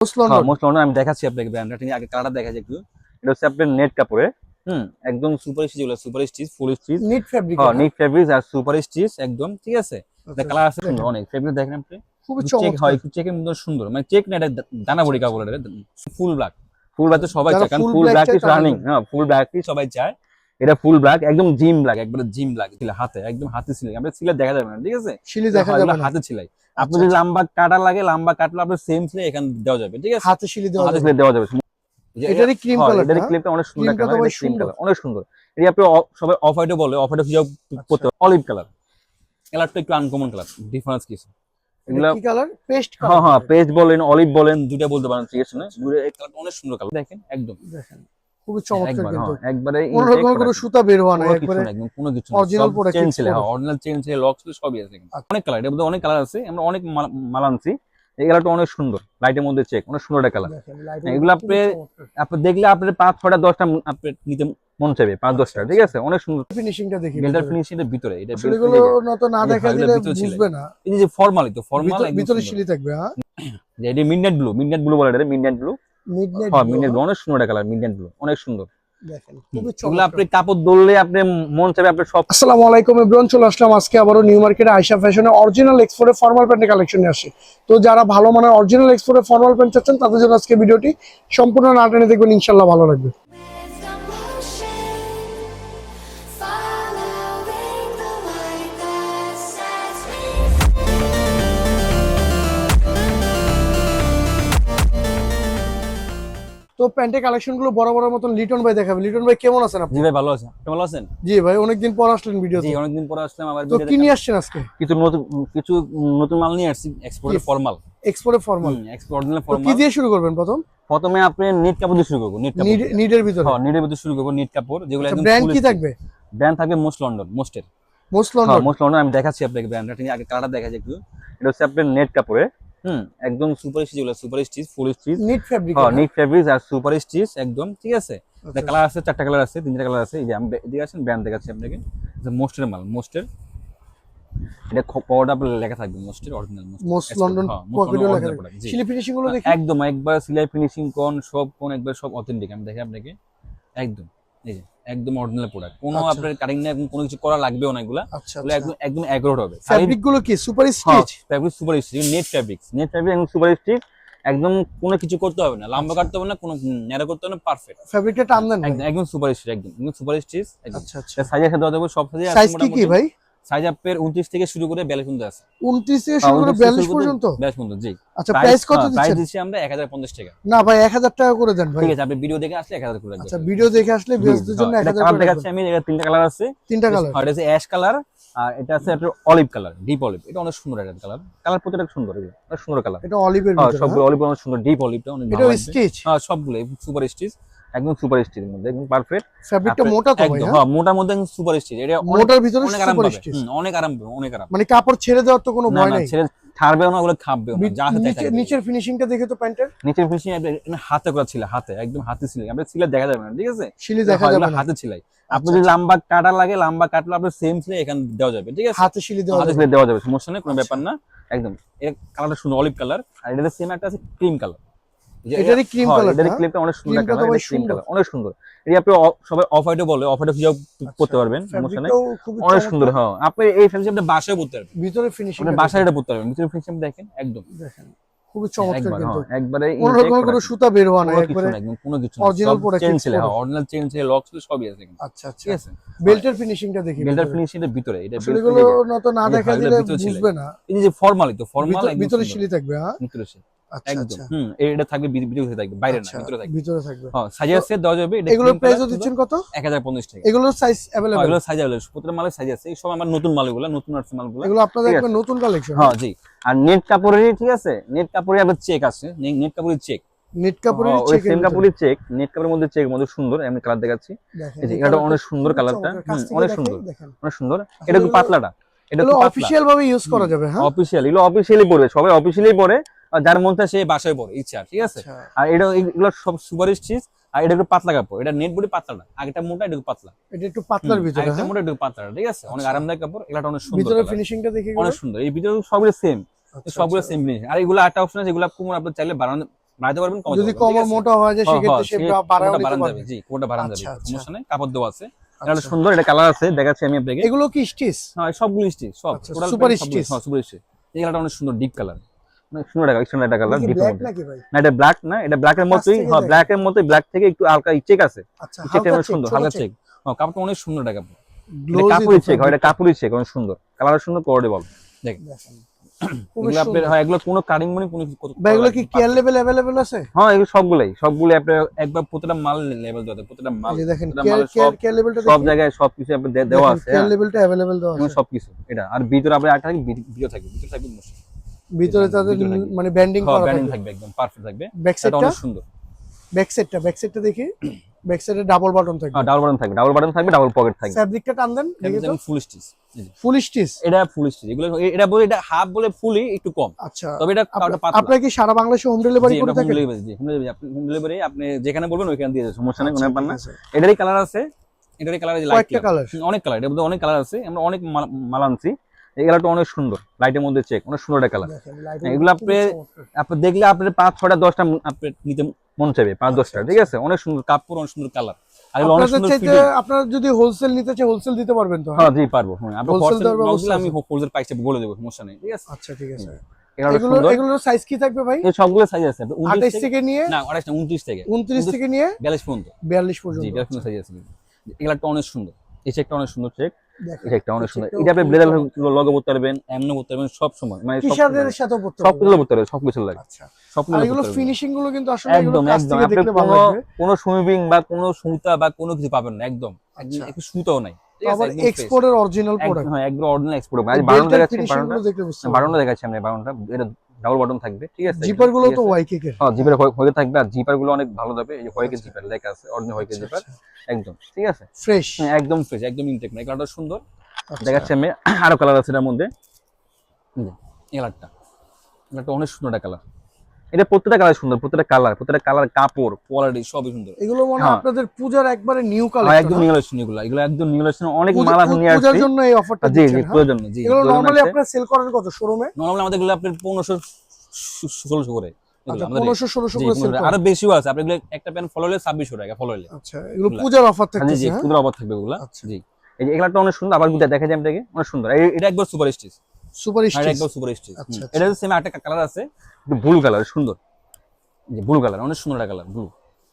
আমি দেখাচ্ছি আপনাকে ব্র্যান্ডটা তিনি আগে কালারটা দেখাচ্ছি একটু। এটা হচ্ছে আপনার নেট কাপড়ে হুম একদম সুপার স্টিচ যেগুলো super stitch full stitch knit fabric হ্যাঁ নিট ফেব্রিক আর সুপার স্টিচ একদম ঠিক আছে? আচ্ছা, কালার আছে সুন্দর অনেক। ফেব্রিক দেখেন আপনি। খুবই চেক হয় চেকের মধ্যে সুন্দর। মানে চেক না এটা দানা বড়ি কাপড় এটা ফুল ব্ল্যাক ফুল ব্ল্যাক তো সবাই চায় কারণ ফুল ব্ল্যাক রানিং হ্যাঁ ফুল ব্ল্যাক সবাই চায়। এটা ফুল ব্ল্যাক একদম জিম ব্ল্যাক একবারে জিম ব্ল্যাক ছিল হাতে একদম হাতে ছিল আমরা সিলে দেখা যাবে না ঠিক আছে? শিলি দেখা যাবে না হাতে ছিলাই। আপনি আচ্ছা, যদি আচ্ছা। লম্বা কাটা লাগে লম্বা কাটলে আপনার সেম ছিলে এখানে দেওয়া যাবে ঠিক আছে? হাতে শিলি দেওয়া হাতে যাবে। সিলে দেওয়া যাবে এটারই ক্রিম কালার এটারই ক্লিপটা অনেক সুন্দর কালার ভাই ক্রিম সুন্দর। কালার অনেক সুন্দর। এটা আপনি সবাই অফ হোয়াইটে বলে অফ হোয়াইটে খুঁজে করতে অলিভ কালার কালারটা একটু আনকমন কালার ডিফারেন্স কিছু। এগুলা কি কালার পেস্ট হ্যাঁ হ্যাঁ পেস্ট বলেন অলিভ বলেন দুইটা বলতে পারেন ঠিক আছে না? দুটো অনেক সুন্দর কালার দেখেন একদম। দেখেন। খুবই চমৎকার কিন্তু। হ্যাঁ, একবারে কোনো intake কোনো সুতা বের না কোনো কিছু একবারে না, একদম কোনো কিছু original product চেন ছিল হ্যাঁ অরিজিনাল চেন ছিল লক ছিল সবই আছে আচ্ছা। অনেক কালারের মধ্যে অনেক কালার আছে আমরা অনেক মাল- আনছি। এই কালারটা অনেক সুন্দর লাইটের মধ্যে চেক অনেক সুন্দর একটা কালার হ্যাঁ, এগুলো আপনি- আপনি দেখলে আপনার পাঁচ ছটা দশটা আপনি নিতে মন চাইবে পাঁচ দশটা ঠিক আছে? অনেক সুন্দর। ফিনিশিংটা দেখি বেলটার ভিতরে। ফিনিশিং এর ভিতরে এটা এগুলো তো না দেখা দিলে বুঝবে না। এই যে ফর্মালি তো ফর্মাল ভিতরে শিলি থাকবে হ্যাঁ? এটা মিডনাইট ব্লু মিডনাইট ব্লু বলে এটা মিডনাইট ব্লু মিডনাইট হ্যাঁ মিডনাইট অনেক সুন্দর একটা কালার মিডনাইট ব্লু অনেক সুন্দর। দেখেন খুবই এগুলো চমৎকার। আপনি কাপড় আপনি মন আপনি সব আসসালামু আলাইকুম এভরিওয়ান চলে আসলাম আজকে নিউ মার্কেটে আয়শা ফ্যাশনে অরিজিনাল এক্সপোর্টের ফর্মাল প্যান্টের কালেকশন আসে। তো যারা ভালো মানের অরিজিনাল এক্সপোর্টের ফর্মাল প্যান্ট চাচ্ছেন তাদের জন্য আজকে ভিডিওটি সম্পূর্ণ না টেনে দেখবেন ইনশাল্লাহ ভালো লাগবে। তো প্যান্টের কালেকশনগুলো বড় বড় মতন লিটন ভাই দেখাবে। লিটন ভাই কেমন আছেন আপনি? জি ভাই ভালো আছেন। ভালো আছেন? জি ভাই অনেকদিন পর আসলেন ভিডিও জি অনেকদিন পর আসলাম আবার তো কি নিয়ে আসছেন আজকে? কিছু নতুন কিছু নতুন মাল নিয়ে আসছি এক্সপোর্টের? ফর্মাল এক্সপোর্টের ফর্মাল এক্সপোর্ট তো কি দিয়ে শুরু করবেন প্রথম? প্রথমে আপনি নিট কাপড় দিয়ে শুরু করব নিট কাপড়। নিডের ভিতরে? হ্যাঁ নিটের ভিতরে শুরু করব নিট কাপড় যেগুলো একদম ব্র্যান্ড কি থাকবে? ব্র্যান্ড থাকবে মোস্ট লন্ডন মোস্টের মোস্ট লন্ডন মোস্ট লন্ডন আমি দেখাচ্ছি আপনাকে ব্র্যান্ডটা আগে কালারটা দেখাচ্ছি একটু। এটা হচ্ছে আপনার নেট কাপড়ে। হুম একদম সুপার স্টিচ যেগুলো super stitch full stitch knit fabric হ্যাঁ নিট ফেব্রিক আর সুপার স্টিচ একদম ঠিক আছে? আচ্ছা। কালার আছে চারটা কালার আছে তিনটা কালার আছে এই যে আমি এদিকে আছেন ব্র্যান্ড দেখাচ্ছি আপনাকে। মোস্টের মাল মোস্টের এটা আপনার লেখা থাকবে মোস্টের অরিজিনাল মোস্ট লন্ডন পকেটও লেখা থাকবে। শিলি ফিনিশিংগুলো দেখি। একদম একবার সিলাই ফিনিশিং কোন সব কোন একবার সব অথেন্টিক আমি দেখি আপনাকে। একদম এই যে। একদম অরিজিনাল প্রোডাক্ট কোনো আচ্ছা। আপনার কাটিং না কোনো কিছু করা লাগবেও না এগুলা একদম একদম অ্যাগ্রোড হবে। ফেব্রিকগুলো কি? Super stitch fabric super stitch net fabric net fabric একদম সুপার স্টিচ একদম কোনো কিছু করতে হবে না। লম্বা কাটতে হবে না কোনো ন্যারো করতে হবে না পারফেক্ট ফেব্রিকটা টান দেন একদম একদম সুপার স্টিচ একদম। সুপার স্টিচ আচ্ছা আচ্ছা। সাইজ সাথে যাবে সব সাইজে সাইজ কি কি ভাই? সাইজ আপের 29 থেকে শুরু করে 42 পর্যন্ত আছে। 29 থেকে শুরু করে 42 পর্যন্ত? 42 পর্যন্ত জি। আচ্ছা প্রাইস কত প্রাইস দিচ্ছি আমরা 1050 টাকা। না ভাই 1000 টাকা করে দেন ভাই। ঠিক আছে আপনি ভিডিও দেখে আসলে 1000 করে রাখবেন আচ্ছা ভিডিও দেখে আসলে ভিউয়ারদের জন্য 1000 কালার করে দেখাচ্ছি আমি এটা তিনটা কালার আছে। তিনটা কালার আর এটা আছে অ্যাশ কালার আর এটা আছে একটা অলিভ কালার ডিপ অলিভ এটা অনেক সুন্দর একটা কালার কালার প্রতিটা সুন্দর অনেক সুন্দর কালার এটা অলিভের হ্যাঁ ভিতরে সবগুলো অলিভ অনেক সুন্দর ডিপ অলিভটা অনেক ভালো লাগবে। স্টিচ হ্যাঁ সবগুলো সুপার স্টিচ একদম সুপার স্টিচ মধ্যে একদম পারফেক্ট ফেব্রিকটা মোটা তো ভাই হ্যাঁ হ্যাঁ মোটার মধ্যে একদম সুপার স্টিচ এটা মোটার ভিতরে অনেক আরাম পাবে অনেক আরাম পাবে অনেক আরাম। মানে কাপড় ছেড়ে দেওয়ার তো কোনো ভয় নাই? ছেড়ে ছাড়বেও না ওগুলো খাবেও না যা হাতে নিচে- নিচের ফিনিশিংটা দেখে তো প্যান্টের? নিচের ফিনিশিং হাতে করা ছিল হাতে একদম হাতে ছিল আমরা সিলে দেখা যাবে না ঠিক আছে? শিলি দেখা যাবে না। হাতে ছিলাই আপনি আচ্ছা, যদি লম্বা কাটা লাগে লম্বা কাটলে আপনার সেম ছিলে এখানে দেওয়া যাবে ঠিক আছে? হাতে শিলি দেওয়া হাতে যাবে। দেওয়া যাবে সমস্যা নেই কোনো আচ্ছা। ব্যাপার না। একদম। এর কালারটা সুন্দর অলিভ কালার আর এটা সেম একটা আছে ক্রিম কালার এটারই cream colour এটারই ক্লিপটা অনেক সুন্দর ক্রিম কালার অনেক সুন্দর। আপনি সবাই অফ বলে অফ করতে পারবেন সমস্যা নেই। অনেক সুন্দর হ্যাঁ। আপনি এই ফ্যান্সি আপনি বাসায় পড়তে পারবেন। ভিতরে ফিনিশিং আপনি বাসায় এটা পড়তে পারবেন ভিতরে ফিনিশিং দেখেন একদম। দেখেন খুবই চমৎকার কিন্তু। হ্যাঁ একবারে কোনো কোনো সুতা বের না কোনো কিছু একবারে একদম কোনো কিছু original না product চেন ছিল হ্যাঁ অরিজিনাল চেন ছিল লক ছিল সবই আছে আচ্ছা আচ্ছা। ঠিক আছে? বেল্টের ফিনিশিংটা দেখি বেল্টার ভিতরে। ফিনিশিং এর ভিতরে এটা না তো না যে দেখা দিলে বুঝবে না। এই যে ফর্মালি তো ফর্মাল ভিতরে- শিলি থাকবে হ্যাঁ? ভিতরে আচ্ছা একদম আচ্ছা। হুম এটা থাকবে ভিতরে থাকবে বাইরে না আচ্ছা, ভিতরে থাকবে। ভিতরে থাকবে। হ্যাঁ সাইজ আছে দেওয়া যাবে এটা এগুলোর প্রাইসও দিচ্ছেন কত? 1050 টাকা। এগুলোর সাইজ হ্যাঁ, অ্যাভেলেবল সাইজ আছে প্রত্যেকটা মালের সাইজ আছে এই সব আমার নতুন মালগুলো নতুন আসছে মালগুলো। এগুলো আপনাদের ঠিক নতুন কালেকশন হ্যাঁ জি। আর নেট কাপড়েরই ঠিক আছে? নেট কাপড়ে আবার চেক আছে নেট কাপড়ের চেক নেট কাপড়ের চেক সেম কাপড়ের চেক নেট কাপড়ের মধ্যে চেক মধ্যে সুন্দর আমি কালার দেখাচ্ছি। এটা অনেক সুন্দর কালারটা অনেক সুন্দর। অনেক সুন্দর। এটা একটু পাতলাটা এটা অফিশিয়াল ভাবে ইউজ করা যাবে হ্যাঁ? অফিসিয়াল এগুলো অফিসিয়ালি পড়বে সবাই অফিসিয়ালি পড়ে আর যার মন চায় সে বাসায় পড়ে ইচ্ছা ঠিক আছে? আচ্ছা। আর এটা এগুলো সব সুপার স্টিচ আর এটা একটু পাতলা কাপড় এটা নেট বডি পাতলাটা আগেটা মোটা এটা একটু পাতলা। এটা একটু পাতলার ভিতরে আগেরটা হ্যাঁ? মোটা একটু পাতলা ঠিক আছে? অনেক আচ্ছা। আরামদায়ক কাপড় এটা অনেক সুন্দর ভিতরে। ফিনিশিংটা দেখে অনেক সুন্দর এই ভিতরে সবগুলো সেম আচ্ছা, সবগুলো সেম জিনিস আর এগুলো একটা অপশন আছে এগুলো কোমর আপনি চাইলে বাড়ানো বাড়াতে পারবেন কমাতে যদি পারবেন, কম ঠিক আর আছে? মোটা হওয়া যায় হ্যাঁ, সেক্ষেত্রে হ্যাঁ, সে বাড়ানো যাবে। জি কোনটা বাড়ানো যাবে। সমস্যা নেই কাপড় দেওয়া আছে। এটা। সুন্দর এটা কালার আছে দেখাচ্ছি আমি আপনাকে। এগুলো কি স্টিচ হ্যাঁ সবগুলো স্টিচ সব সবগুলো- stitch। হ্যাঁ সুপার স্টিচ এই কালারটা অনেক সুন্দর ডিপ কালার সুন্দর একটা সুন্দর একটা কালার ডিপ ব্ল্যাক নাকি ভাই? না এটা ব্ল্যাক না এটা ব্ল্যাক মতোই হ্যাঁ দেখেন। মতোই ব্ল্যাক থেকে একটু হালকা চেক আছে। আচ্ছা চেকটা সুন্দর হালকা চেক হ্যাঁ কাপড়টা অনেক সুন্দর একটা কাপড়। এটা Glossy কাপড়ই তো চেক হয় এটা fabric। চেক অনেক সুন্দর। কালার সুন্দর কোয়ালিটি বল। দেখেন দেখেন। এগুলো আপনার সুন্দর। এগুলো কোনো কাটিং মানে কোনো এগুলো কি কেয়ার লেভেল অ্যাভেলেবেল আছে? হ্যাঁ এগুলো সবগুলাই সবগুলো একবার প্রতিটা মাল লেভেল দেওয়া প্রতিটা মাল দেখেন কেয়ার লেভেলটা সব জায়গায় সবকিছু দেওয়া আছে কেয়ার। লেভেলটা দেওয়া আছে। সবকিছু এটা। আর ভিতরে আপনার ভিডিও ভিতরে ভিতরে তাদের। মানে ব্যান্ডিং হ্যাঁ করা ব্যান্ডিং থাকে থাকবে একদম পারফেক্ট থাকবে। ব্যাক সাইডটা অনেক সুন্দর। ব্যাক সাইডটা ব্যাক সাইডটা দেখি। ব্যাক সাইডে ডাবল বাটন থাকবে। হ্যাঁ ডাবল বাটন থাকবে ডাবল বাটন থাকবে ডাবল পকেট থাকবে। ফ্যাব্রিকটা টান দেন তো ফুল স্টিচ ফুল স্টিচ এটা ফুল স্টিচ এগুলো এটা বলে এটা হাফ বলে ফুলই একটু কম। আচ্ছা তবে এটা আপনা- কাউটা পাতলা। আপনারা কি সারা বাংলাদেশে হোম ডেলিভারি করে থাকেন? হোম ডেলিভারি হোম ডেলিভারি আপনি যেখানে বলবেন ওইখানে দিয়ে দেবে সমস্যা নেই কোনো আচ্ছা, ব্যাপার না। এটারই কালার আছে এটারই কালার লাইট কালার অনেক কালার এটার মধ্যে অনেক কালার আছে আমরা অনেক মাল আনছি। এই কালারটা অনেক সুন্দর লাইটের মধ্যে চেক অনেক সুন্দর একটা কালার এগুলো আপনি- আপনি দেখলে আপনার পাঁচ ছটা দশটা আপনি নিতে মন চাইবে পাঁচ দশটা ঠিক আছে? অনেক সুন্দর কাপড় অনেক সুন্দর কালার। আপনারা যদি হোলসেল নিতে চাই হোলসেল দিতে পারবেন তো হ্যাঁ? জি পারব হ্যাঁ। হোলসেল আমি হোলসেল বলে দেবো সমস্যা নেই ঠিক আছে? আচ্ছা ঠিক আছে। এগুলো এগুলো সাইজ কি থাকবে ভাই? এই সবগুলো সাইজ আছে। 28 থেকে থেকে নিয়ে? না 28 না 29 থেকে। 29 থেকে নিয়ে? 42 পর্যন্ত। 42 জি 42 পর্যন্ত সাইজ আছে। এগুলাটা অনেক সুন্দর। এই চেকটা অনেক সুন্দর চেক অনেক সুন্দর। এটা আপনি ব্লেজার লগো করতে পারবেন এমনি করতে পারবেন সব সময়। মানে টি-শার্টের সাথে পড়তে পারবেন। কিছু করতে পারবেন সব কিছু লাগে। আচ্ছা। সব এগুলো ফিনিশিংগুলো কিন্তু আসলে একদম একদম। আপনি কোনো কোনো সুইমিং বা কোনো সুতা বা কোনো কিছু পাবেন না একদম। আচ্ছা। একটু সুতাও নাই। আবার এক্সপোর্টের অরিজিনাল প্রোডাক্ট হ্যাঁ একদম অরিজিনাল এক্সপোর্ট আজ বারোটা দেখাচ্ছি ফিনিশিং বারোটা গুলো দেখলে দেখাচ্ছি আমরা বারোটা এটা ডাবল বটম থাকবে ঠিক আছে? জিপারগুলো তো? ওয়াইকেক এর হ্যাঁ জিপার হয়ে থাকবে আর জিপারগুলো অনেক ভালো যাবে এই হয়েকে আচ্ছা। জিপার লেখা আছে অরিজিনাল হয়েকে জিপার একদম ঠিক আছে? ফ্রেশ হ্যাঁ, একদম ফ্রেশ একদম ইনটেক না কালারটা সুন্দর। আচ্ছা। দেখাচ্ছি আমি আরও কালার আছে এর মধ্যে। এই কালারটা এটা অনেক সুন্দর একটা কালার এটা প্রত্যেকটা কালার সুন্দর প্রত্যেকটা কালার প্রত্যেকটা কালার কাপড় কোয়ালিটি সবই সুন্দর। এগুলো মনে হয় হ্যাঁ। আপনাদের পূজার একবারে নিউ আর কালেকশন একদম নিউ কালেকশন এগুলো এগুলো একদম নিউ কালেকশন অনেক মাল আছে নিয়ে পূজার জন্য এই অফারটা জি জি হ্যাঁ? প্রয়োজন জি এগুলো নরমালি আপনারা সেল করেন কত? শোরুমে নর্মালি আমাদেরগুলো আপনার পনেরোশো ষোলোশো করে। এগুলো আচ্ছা 1500 আরও বেশিও আছে আপনি একটা ফলো হলে ছাব্বিশশো টাকা ফলো হলে। আচ্ছা এগুলো পূজার অফার জি হ্যাঁ? ক্ষুদ্র থাকবে ওগুলা আচ্ছা। জি। এই যে এগুলাটা অনেক সুন্দর আবার দেখা যায় আপনাকে অনেক সুন্দর। এটা একবার সুপার স্টিচ সুপার আর স্টিচ একবার সুপার স্টিচ এটা সেম একটা কালার আছে। ব্লু কালার সুন্দর। যে ব্লু কালার অনেক সুন্দর একটা কালার ব্লু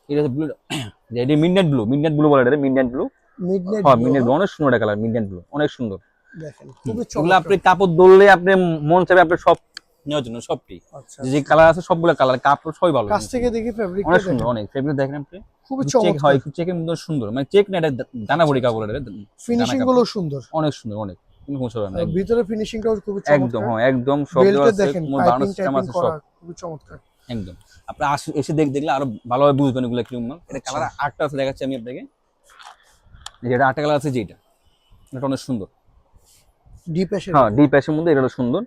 এটা হচ্ছে ব্লু এটা মিডনাইট ব্লু মিডনাইট ব্লু বলে এটা মিডনাইট ব্লু হ্যাঁ মিডনাইট ব্লু অনেক সুন্দর একটা কালার মিডনাইট ব্লু অনেক সুন্দর। দেখেন এগুলো আপনি কাপড় ধরলে আপনি মন চাইবে আপনি সব নেওয়ার জন্য সবটি। আচ্ছা যে কালার আছে সবগুলো কালার কাপড় সবই ভালো। কাছ থেকে দেখি ফেব্রিক অনেক সুন্দর অনেক। ফেব্রিক দেখেন আপনি? খুবই চেক হয় চেকের মধ্যে সুন্দর। মানে চেক না এটা দানা ভরি কাপড় এটা ফিনিশিংগুলো সুন্দর। অনেক সুন্দর অনেক। কোনো সমস্যা না। ভিতরে ফিনিশিংটাও খুবই একদম হ্যাঁ একদম সব দেওয়া আছে। কোনো বানানোর সিস্টেম আছে সব। খুবই চমৎকার। একদম। আপনি এসে দেখ দেখলে আরও ভালোভাবে বুঝবেন এগুলো কীরকম মাল। এটা আচ্ছা। কালার আটটা আছে দেখাচ্ছি আমি আপনাকে। এই আটটা কালার আছে যেটা এটা অনেক সুন্দর। ডিপ এসে হ্যাঁ ডিপ অ্যাশের মধ্যে এটা সুন্দর।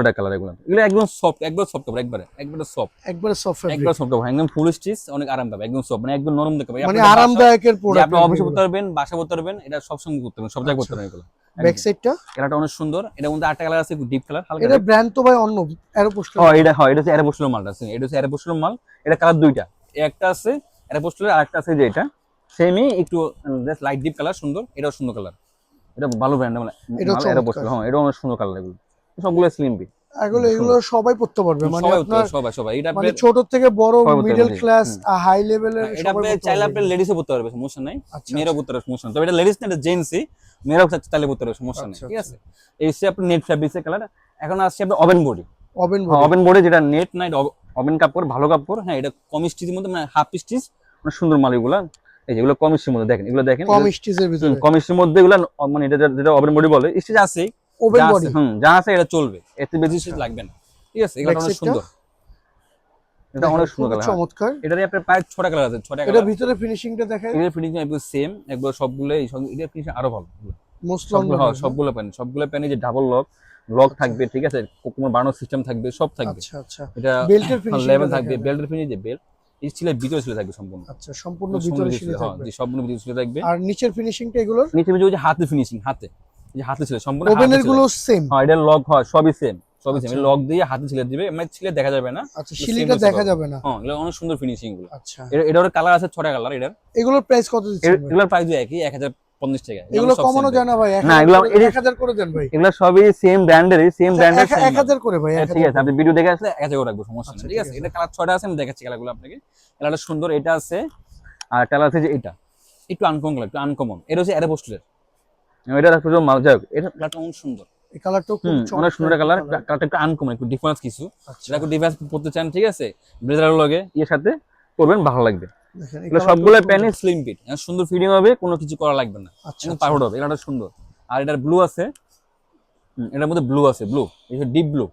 একটা কালার এগুলো। এগুলো একদম সফট একবার সফট কাপড় একবারে একবারে সফট একবারে সফট একবার সফট কাপড় একদম ফুল স্টিচ অনেক আরাম পাবে একদম সফট মানে একদম নরম দেখবে মানে আরামদায়কের প্রোডাক্ট আপনি অফিসে করতে পারবেন বাসা করতে পারবেন এটা সব সময় করতে পারবেন সব জায়গায় করতে পারবেন এগুলো। ব্যাক সাইডটা। এটা অনেক সুন্দর। এটার মধ্যে আটটা কালার আছে ডিপ কালার হালকা এটা ব্র্যান্ড তো ভাই অন্য এরোপোস্টল হ্যাঁ এটা হয় এটা হচ্ছে অ্যারোপোস্টলের মালটা আছে এটা হচ্ছে এরোপোস্টল মাল। এটা কালার দুইটা। একটা আছে এরোপোস্টলের আর একটা আছে যে এটা। সেমই একটু জাস্ট লাইট ডিপ কালার সুন্দর। এটাও সুন্দর কালার এটা ভালো ব্র্যান্ড মানে এটা মাল হ্যাঁ এটা অনেক সুন্দর কালার এগুলো। সবগুলো স্লিম বি এগুলো এগুলো সবাই। পড়তে পারবে। মানে সবাই আপনার সবাই সবাই। এটা মানে ছোট থেকে বড় মিডল ক্লাস হাই লেভেলের এটা আপনি চাইলে আপনি লেডিসও পড়তে পারবে সমস্যা নাই। আচ্ছা, মেয়েরাও পড়তে পারবে সমস্যা তবে এটা লেডিস না এটা জেন্টসই মেয়েরাও চা- চাইলে পড়তে পারবে সমস্যা নেই। আচ্ছা, ঠিক আছে? এই আপনার নেট ফ্যাব্রিক্সের কালার এখন আসছে আপনার ওভেন বডি ওভেন হ্যাঁ ওভেন বোর্ডে যেটা নেট না এটা ওভেন কাপড় ভালো কাপড় হ্যাঁ এটা কম স্টিচের মধ্যে মানে হাফ স্টিচ মানে সুন্দর মাল এগুলা এই যে এগুলো কম স্টিচের মধ্যে দেখেন এগুলো দেখেন কম স্টিচের ভিতরে। কম স্টিচের মধ্যে এগুলো মানে এটা যেটা- যেটা ওভেন বডি বলে স্টিচ আছে। ওভেন যা বডি হুম যা আছে এটা চলবে। এতে বেশি লাগবে না। ঠিক আছে Back অনেক সুন্দর। এটা অনেক সুন্দর কালার চমৎকার। এটারই আপনার প্রায় ছটা কালার আছে ছটা এটা কালার। ভিতরে ফিনিশিংটা এগুলো ফিনিশিং একদম সেম একবার সবগুলো এই সব এটা ফিনিশিং আরও ভালো। মোস্ট লং হ্যাঁ, সবগুলো প্যান সবগুলো প্যানে যে ডাবল লক লক থাকবে ঠিক আছে? কোনো বানানোর সিস্টেম থাকবে সব থাকবে। আচ্ছা আচ্ছা। এটা বেল্টের ফিনিশিং লেভেল থাকবে বেল্টের ফিনিশ যে বেল্ট এই স্টিলের ভিতরে ছিল থাকবে সম্পূর্ণ। আচ্ছা সম্পূর্ণ ভিতরে ভিতরে সিলে হ্যাঁ, থাকবে। সম্পূর্ণ ভিতরে থাকবে। আর নিচের ফিনিশিংটা এগুলোর? নিচে যে যে হাতে ফিনিশিং হাতে। যে হাতে ছিল সম্পূর্ণ ওভেনেরগুলো সেম হ্যাঁ এটা লক হয় সবই সেম সবই সেম আচ্ছা। লক দিয়ে হাতে ছিলে দিবে মানে ছিলে দেখা যাবে না। আচ্ছা আছে দেখা যাবে না। হ্যাঁ এগুলো অনেক সুন্দর ফিনিশিংগুলো। আচ্ছা। এটা- এটার কালার আছে ছটা কালার এটার। এগুলোর প্রাইস কত দিচ্ছেন এগুলোর প্রাইস একই পঞ্চাশ টাকা। এগুলো সব কমানো যায় না ভাই না, এগুলো- এটা- এক হাজার করে দেন ভাই। এগুলো সবই সেম ব্র্যান্ডেরই সেম আচ্ছা, ব্র্যান্ডের এক- হাজার করে ভাই হ্যাঁ, ঠিক আছে আপনি ভিডিও দেখে আসলে এক হাজার করে রাখব সমস্যা আচ্ছা, নেই ঠিক আছে। এটা কালার ছয়টা আছে আমি দেখাচ্ছি কালারগুলো আপনাকে। কালারটা সুন্দর এটা আছে আর কালার আছে যে এটা। একটু আনকমন একটু আনকমন এটা হচ্ছে অ্যারোপোস্টের এটা রাখব যে মাল যাই এটা কালারটা অনেক সুন্দর। এই কালারটাও খুব অনেক সুন্দর কালার colour। কালারটা একটু আনকমন একটু ডিফারেন্স কিছু। একটু ডিফারেন্স পড়তে চান ঠিক আছে? লগে সাথে করবেন ভালো লাগবে। এগুলো সবগুলো প্যানে স্লিম ফিট সুন্দর ফিটিং হবে কোনো কিছু করা লাগবে না। আচ্ছা, একদম আচ্ছা। হবে এটা সুন্দর। আর এটার ব্লু আছে। এটার মধ্যে ব্লু আছে ব্লু ডিপ ব্লু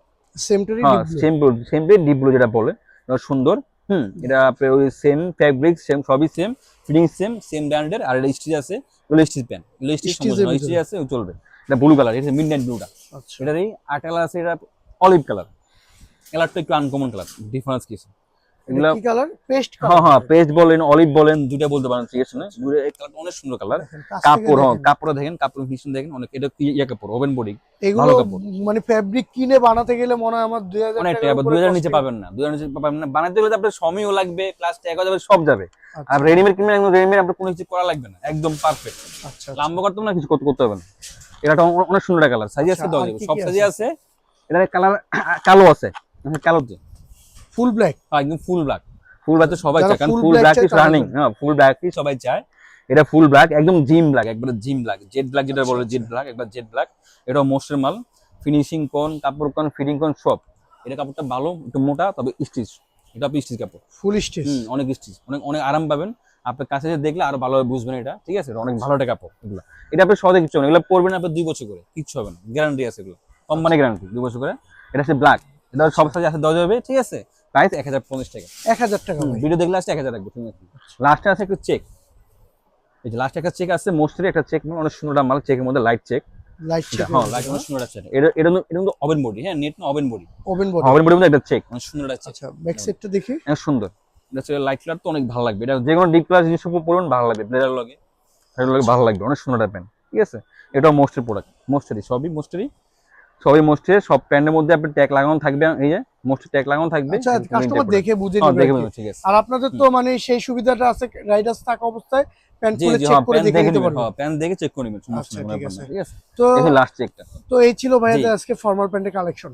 হ্যাঁ deep blue। Same blue same deep blue যেটা বলে সুন্দর। হুম। এটা আপনার ওই সেম ফ্যাব্রিক সেম সবই সেম ফিটিং সেম সেম ব্র্যান্ডের আর এটা স্টিচ আছে এগুলো স্টিচ প্যান্ট এগুলো স্টিচ সমস্যা স্টিচ আছে ও চলবে। এটা ব্লু কালার এটা মিড নাইট ব্লুটা আচ্ছা। এটারই আর কালার আছে এটা অলিভ কালার কালারটা একটু আনকমন কালার ডিফারেন্স কিছু। এগুলা কি কালার পেস্ট হ্যাঁ হ্যাঁ পেস্ট বলেন অলিভ বলেন দুটা বলতে পারেন ঠিক আছে না? দুটো কালারটা অনেক সুন্দর কালার কাপড় হ্যাঁ কাপড় দেখেন কাপড় ফিনিশিং দেখেন অনেক এটা কি ইয়ে কাপড় ওভেন বডি এগুলো। মানে ফ্যাব্রিক কিনে বানাতে গেলে মনে হয় আমার দুই হাজার অনেক টাকা দুই হাজার নিচে পাবেন না দুই হাজার নিচে পাবেন না। বানাতে গেলে আপনার সময়ও লাগবে প্লাস টাকা যাবে সব যাবে। আচ্ছা। আর রেডিমেড কিনবেন একদম রেডিমেড আপনার কোনো কিছু করা লাগবে না একদম পারফেক্ট আচ্ছা লাম্বা করতে না কিছু করতে হবে না। এটা অনেক সুন্দর কালার সাইজ আছে আচ্ছা, দেওয়া আর যাবে কি সব সাইজে আছে? এটা কালার কালো আছে কালোতে ফুল ব্ল্যাক। হ্যাঁ, একদম ফুল ব্ল্যাক। ফুল ব্ল্যাক তো সবাই চায় কারণ ফুল ব্ল্যাক ইজ রানিং হ্যাঁ ফুল ব্ল্যাক সবাই চায়। এটা ফুল ব্ল্যাক একদম জিম ব্ল্যাক একবারে জিম ব্ল্যাক জেড ব্ল্যাক যেটা বলে জেড ব্ল্যাক একবার জেড ব্ল্যাক। এটা মোস্টের মাল। ফিনিশিং কোন কাপড় কোন ফিটিং কোন সব। এটা কাপড়টা ভালো একটু মোটা তবে স্টিচ এটা আপনি স্টিচ কাপড়। ফুল স্টিচ অনেক স্টিচ অনেক অনেক আরাম পাবেন। আপনার কাছে যে দেখলে আরও ভালোভাবে বুঝবেন এটা। ঠিক আছে? অনেক ভালো একটা কাপড় এগুলো। এটা আপনি সহজে কিছু হবে না। এগুলো পরবেন আপনার দুই বছর করে। কিচ্ছু হবে না। গ্যারান্টি আছে এগুলো। কোম্পানি গ্যারান্টি দুই বছর করে। এটা হচ্ছে ব্ল্যাক এটা সব সাইজ আছে যাবে ঠিক আছে? প্রাইস এক হাজার পঞ্চাশ টাকা। এক হাজার টাকা ভিডিও দেখলে আসছে এক হাজার রাখব ঠিক আছে? লাস্টে আছে একটু চেক এই যে লাস্টে একটা চেক আছে মোস্টলি একটা চেক মানে অনেক সুন্দর মাল চেকের মধ্যে লাইট চেক লাইট চেক হ্যাঁ লাইট অনেক সুন্দর আছে এটা এটা এটা কিন্তু ওভেন বডি হ্যাঁ নেট না woven body woven body woven বডির মধ্যে একটা চেক অনেক চেক আচ্ছা ব্যাক সাইডটা দেখি। অনেক সুন্দর। এটা হচ্ছে লাইট কালার তো অনেক ভালো লাগবে। এটা যে কোনো ডিপ ক্লাস জিনিস পরবেন ভালো লাগবে। ব্লেজার লগে এটার লগে ভালো লাগবে অনেক সুন্দর একটা প্যান্ট ঠিক আছে? মোস্টের প্রোডাক্ট মোস্টেরই সবই মোস্টেরই সবই মোস্টে সব প্যান্টের মধ্যে আপনি ট্যাগ লাগানো থাকবে এই যে মোস্টে ট্যাগ লাগানো থাকবে আচ্ছা কাস্টমার দেখে বুঝে। হ্যাঁ, নেবে কি। নেবে, ঠিক আছে। আর আপনাদের তো মানে সেই সুবিধাটা আছে রাইডার্স থাকা অবস্থায় প্যান্ট খুলে চেক হ্যাঁ করে দেখে নিতে পারবেন। হ্যাঁ প্যান্ট দেখে চেক করে নেবেন আচ্ছা। ঠিক আছে। তো এই লাস্ট চেকটা তো এই ছিল ভাইয়াদের আজকে ফর্মাল প্যান্টের কালেকশন